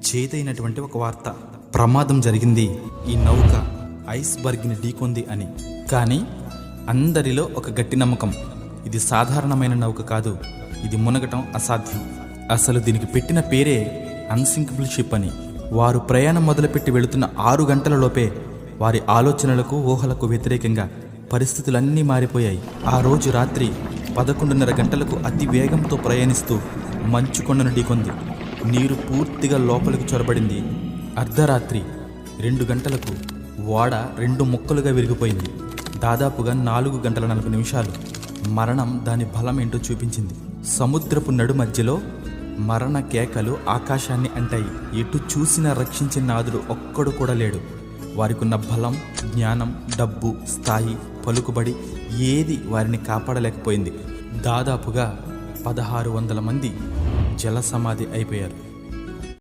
చేదైనటువంటి ఒక వార్త. ప్రమాదం జరిగింది. ఈ నౌక ఐస్బర్గ్ని ఢీకొంది అని. కానీ అందరిలో ఒక గట్టి నమ్మకం. ఇది సాధారణమైన నౌక కాదు. ఇది మునగటం అసాధ్యం. అసలు దీనికి పెట్టిన పేరే అన్సింకబుల్ షిప్ అని. వారు ప్రయాణం మొదలుపెట్టి వెళుతున్న ఆరు గంటల లోపే వారి ఆలోచనలకు ఊహలకు వ్యతిరేకంగా పరిస్థితులన్నీ మారిపోయాయి. ఆ రోజు రాత్రి పదకొండున్నర గంటలకు అతి వేగంతో ప్రయాణిస్తూ మంచు కొండను ఢీకొంది. నీరు పూర్తిగా లోపలికి చొరబడింది. అర్ధరాత్రి రెండు గంటలకు ఓడ రెండు ముక్కలుగా విరిగిపోయింది. దాదాపుగా నాలుగు గంటల నలభై నిమిషాలు మరణం దాని బలం ఏంటో చూపించింది. సముద్రపు నడు మధ్యలో మరణ కేకలు ఆకాశాన్ని అంటాయి. ఎటు చూసినా రక్షించిన నాదుడు ఒక్కడు కూడా లేడు. వారికున్న బలం జ్ఞానం డబ్బు స్థాయి పలుకుబడి ఏది వారిని కాపాడలేకపోయింది. దాదాపుగా పదహారు వందల మంది జల సమాధి అయిపోయారు.